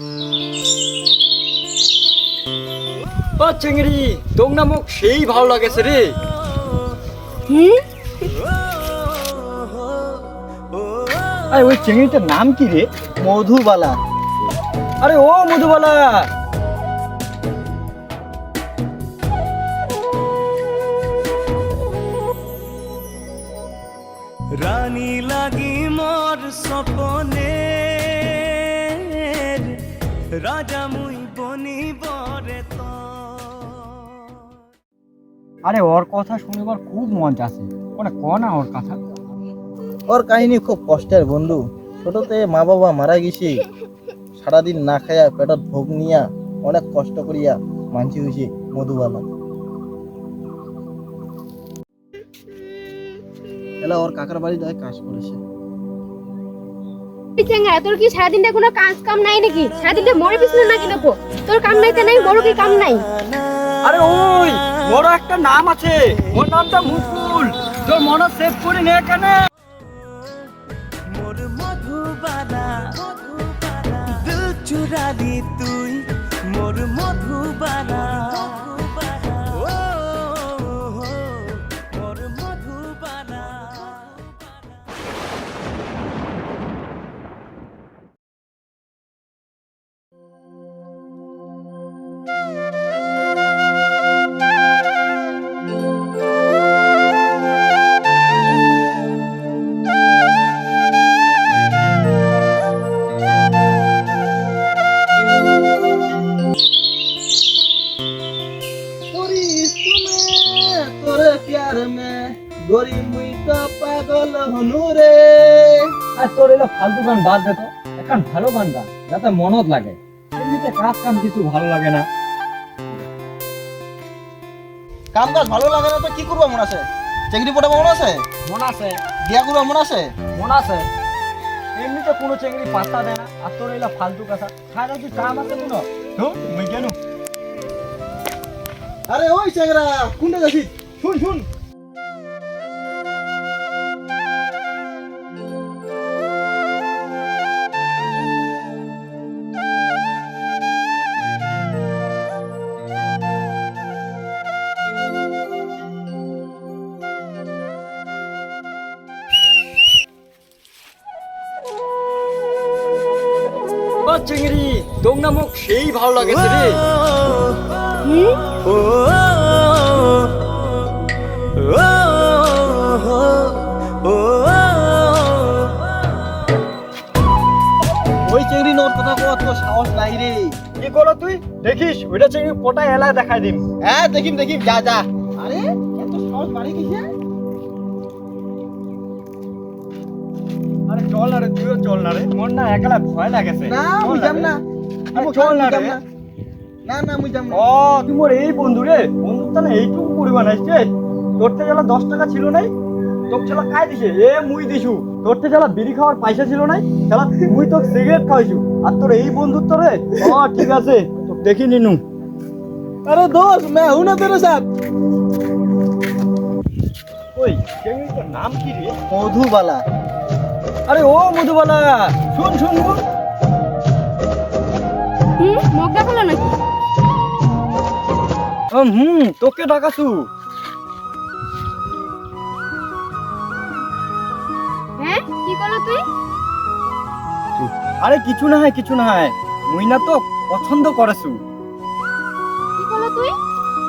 ও চিংড়ি তোর নামক সেই ভালো লাগেছে রে। হুম? আরে ওই চিংড়িটার নাম কি রে? মধুবালা। আরে ও মধুবালা। রানী লাগি মোর সপনের রাজা মুই তো আরে ওর কথা শুনিবার খুব মন আছে মানে ক না ওর কথা? ওর কাহিনী খুব কষ্টের বন্ধু। ছোটতে মা বাবা মারা গেছে। সারাদিন না খায়া পেটত ভোগ নিয়া অনেক কষ্ট করিয়া মানছি হয়েছে মধুবালা। এলা ওর কাকার বাড়ি যায় কাজ করেছে। চেঙ্গা তোর কি সারাদিনটা কোনো কাজ কাম নাই নাকি? সারাদিনটা মরে পিছনে নাকি দেখো। তোর কাম নাই তে নাই বড় কি কাম নাই? আরে ওই বড় একটা নাম আছে। ওর নামটা মুকুল। তোর মনে সেভ করে নে কেন মোর মধুবালা দিল চুরালি তুই গান বাদ দে তো। এখন ভালো গান গা যাতে মনত লাগে। এমনিতে কাজ কাম কিছু ভালো লাগে না। কাম কাজ ভালো লাগে না তো কি করব মন আছে? চেংড়ি পটাবো মন আছে? মন আছে। বিয়া করব মন আছে? মন আছে। এমনিতে কোনো চেংড়ি পাত্তা দেয় না। আর তোর এলো ফালতু কথা। খায় কি কাম আছে কোনো? তো মুই কেন আরে ওই চেংরা কোনটা যাচ্ছিস শুন শুন। নামক সেই ভালো লাগেছে রে। হুম ও ও ও ওই চেংড়ি নোর কথা কওয়া তো সাহস নাই রে। কি করো তুই? দেখিস ওইটা চিংড়ি পোটা এলায় দেখাই দিম। হ্যাঁ দেখিম দেখিম যা যা। আরে এত সাহস বাড়ি গেছে আরে চল না রে তুইও চল না রে। মন না একলা ভয় লাগেছে। না রে। না। চল না রে। না। না না এইটুকু পরিমাণ আসছে তোর থেকে গেলা দশ টাকা ছিল নাই তোর ছেলা কাই দিছে? এ মুই দিছু। তোর থেকে গেলা বিড়ি খাওয়ার পয়সা ছিল নাই ছেলা মুই তোর সিগারেট খাওয়াইছু। আর তোর এই বন্ধুত্ব রে ও ঠিক আছে। তোর দেখি নিনু। আরে দোষ মে না তেরে সাথ? ওই চেঙ্গিটার নাম কি রে? মধুবালা। আরে ও মধুবালা। শুন শুন শুন। নাকি? হুম তোকে ডাকাছু হ্যাঁ কি করল তুই? আরে কিছু না হয় কিছু না হয়। মুই না তো পছন্দ করেছু কি করল তুই?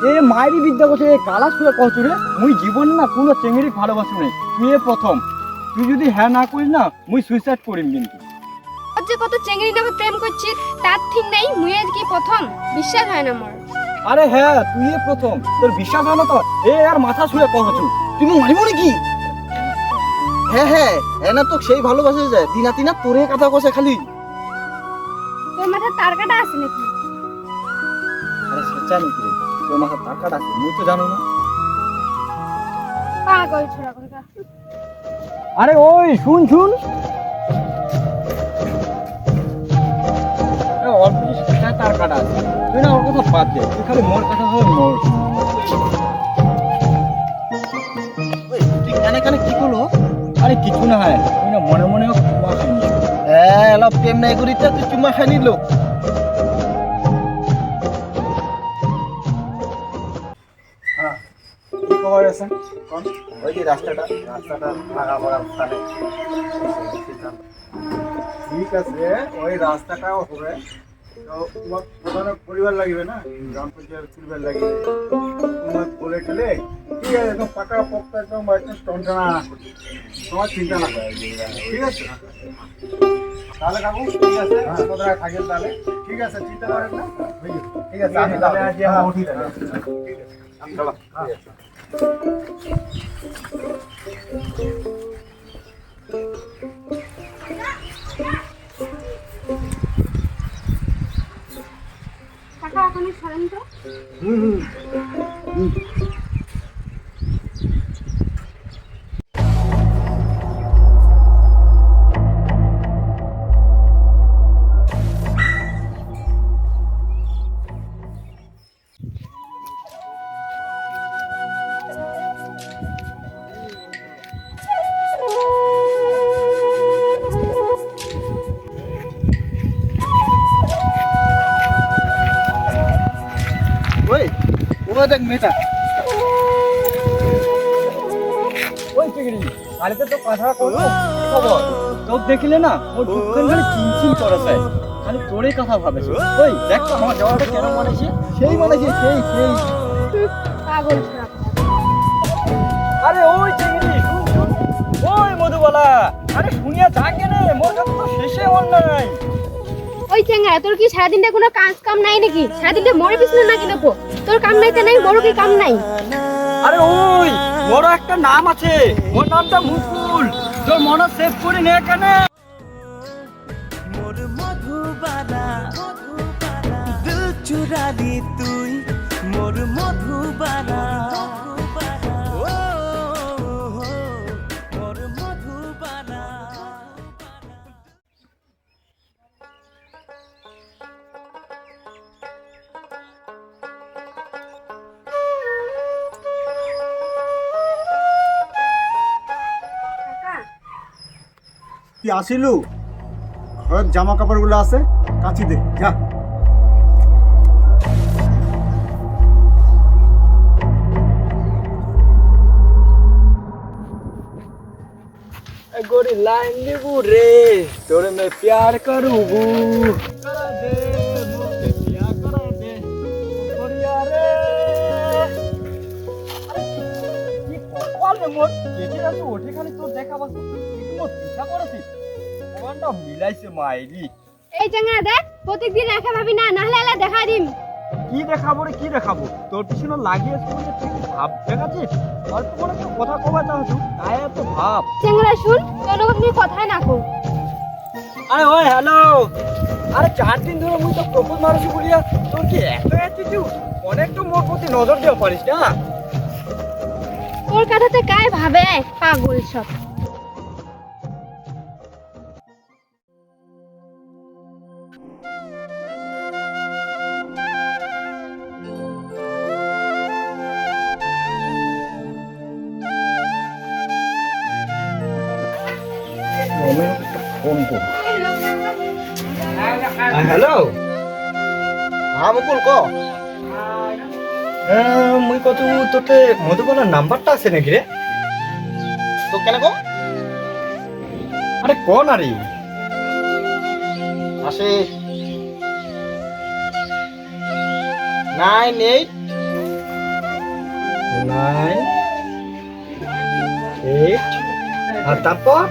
এ মায়েরই বিদ্যা করছে কালা শুয়ে কচু রে মুই জীবন না কোনো চেঙ্গিরি ভালোবাসু নেই। তুই প্রথম। তুই যদি হ্যাঁ না করিস না মুই সুইসাইড করিম কিন্তু। কত চেঙ্গড়ি নামে প্রেম করছিস তার ঠিক নেই মুই আজ কি প্রথম। বিশ্বাস হয় না মোর। আরে হ্যাঁ তুই প্রথম। তোর বিশ্বাস হয় না তো? এ আর মাথা শুয়ে কচু তুমি মারিব নাকি? হ্যাঁ হ্যাঁ এনা তো সেই ভালোবাসে যায় দিনা তিনা তোরে কথা কষে খালি। তোর মাথায় তার কাটা আছে নাকি? আরে সেটা নাকি তোর মাথা টাকাটা আছে মুই তো জানো না। পাগল ছোড়া আরে ওই শুন শুন। কাটা আছে। তুই না ওর কথা বাদ দে তুই খালি মোর কাটা হবে মোর কানে কানে কি করল? আরে কিছু না হয় তুই না মনে মনে চুমা খাইনি হ্যাঁ এলা প্রেম নাই করিতে তুই চুমা খাইনি লোক হ্যাঁ, ঠিক আছে ওই রাস্তাটাও হবে। পরিবার লাগবে না? গ্রাম পঞ্চায়েত পরিবার লাগবে। তোমার বলে টলে ঠিক আছে, একদম পাকা পক্কা, একদম টনটানা। তোমার চিন্তা না ঠিক আছে? তাহলে ঠিক আছে কোথায় তাহলে। ঠিক আছে, চিন্তা করেন ঠিক আছে সরেন তো। দেখ মেয়েটা। ওই তো কথা করো খবর? তোর দেখিলে না ওর খালি চিনচিন করে যায়। খালি তোরই কথা ভাবেছে ওই দেখ তো আমার যাওয়াটা কেন মানেছে সেই মানে কি সেই সেই। পাগল আরে ওই চিংড়ি ওই মধুবালা আরে শুনিয়া যা কেনে মোর কাছে তো শেষে নাই। ওই চেঙ্গা তোর কি সারাদিনটা কোনো কাজ কাম নাই নাকি? সারাদিনটা মরে পিছনে নাকি নেব তোর কাম নাইতে নাই বড় কি কাম নাই? আরে ওই বড় একটা নাম আছে ওর নামটা মুকুল। তোর মনে সেভ করে নে কেন মোর মধুবালা দিল চুরালি তুই মোর মধুবালা। কি আসিলু ঘরের জামা কাপড়গুলো আছে কাচি দে যা गोरी लाइन देबू रे तोरे में प्यार करूबू करा दे मोके प्यार करा दे गोरिया रे কি কপাল রে মোর যেটি আমি ওঠে খালি তোর দেখা পাচ্ছি কিন্তু মোর পিছা করেছিস ভগবানটা মিলাইছে মাইলি। এই চেঙ্গা দেখ প্রত্যেকদিন একা ভাবি না নাহলে এলা দেখা দিম। কি দেখাবো রে কি দেখাবো? তোর পিছনে লাগিয়েছে বলে তুই ভাব দেখাচ্ছিস? অল্প করে তো কথা কবা চাচ্ছু তাই এত ভাব। চেঙ্গা শুন তোর লোক কথাই না কো আরে ওই হ্যালো। আরে চার দিন ধরে মুই তো প্রপোজ মারছি বলিয়া তোর কি এত অ্যাটিটিউড অনেক তো মোর প্রতি নজর দেওয়া পারিস না? তোর কথাতে কায় ভাবে? পাগল সব। হ্যালো হ্যাঁ মুকুল ক। মুই কত তোতে মধুবনার নাম্বারটা আছে নাকি রে? তো কেন কো? আরে কোন আরে আসে। Nine eight. Nine eight. আর তারপর?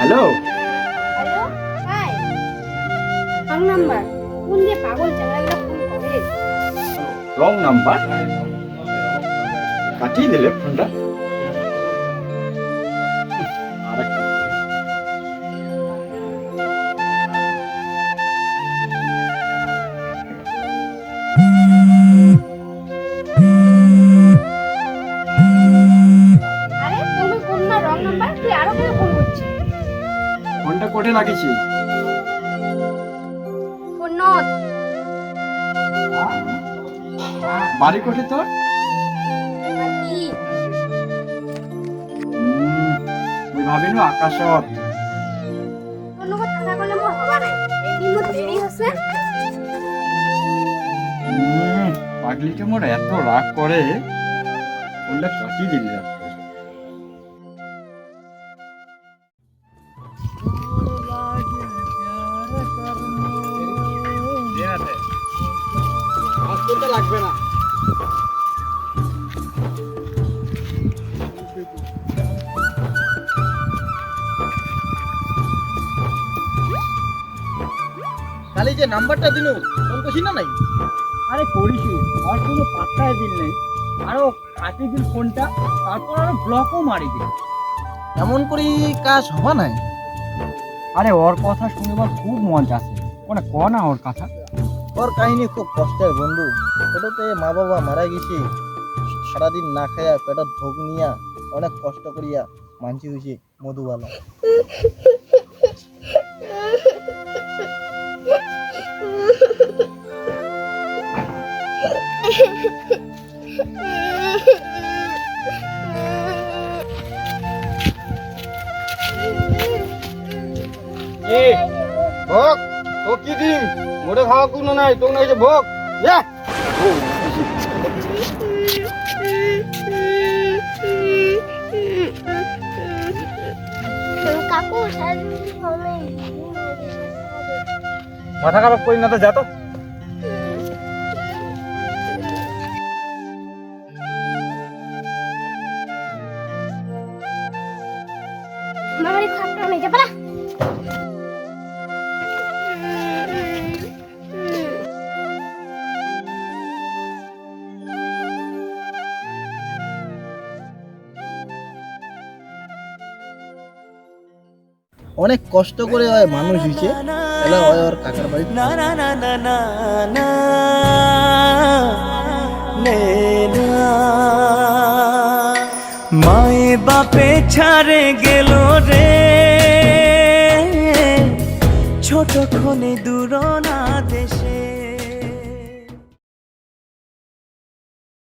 Hello? Hello? Hi. Wrong number. কোন যে পাগল চেঙ্গাগুলো ফোন করে? Wrong number? কাটিয়ে দিলে ফোনটা। পটে লাগিয়েছি উন্নত। বাড়ি কোটে তোর? তুই ভাবিনু আকাশত। পাগলিটা মোর এত রাগ করে বললে কাটি দিলি। কালি যে নাম্বারটা দিনু ফোন করছি না নাই? আরে করিস আর কোনো পাত্তায় দিল নেই। আরও কাটি দিল ফোনটা তারপর আরও ব্লকও মারি দিল এমন করি কাজ হবা নাই? আরে ওর কথা শুনবার খুব মজা আছে কোনে ক না ওর কথা? ওর কাহিনী খুব কষ্টের বন্ধু। ছোটতে মা বাবা মারা গেছে। সারাদিন না খায়া পেটত ভোগ নিয়া অনেক কষ্ট করিয়া মানছি হয়েছে মধুবালা। মোটে খাওয়া কোনো নাই তো নাই যে ভোগ। যা। মাথা খারাপ করি না তো যা তো। অনেক কষ্ট করে হয় মানুষ হয়েছে এলা হয় ওর কাকার বাড়ি না না না না না না মায়ে বাপে ছাড়ে গেল রে। ছোট খনে দূর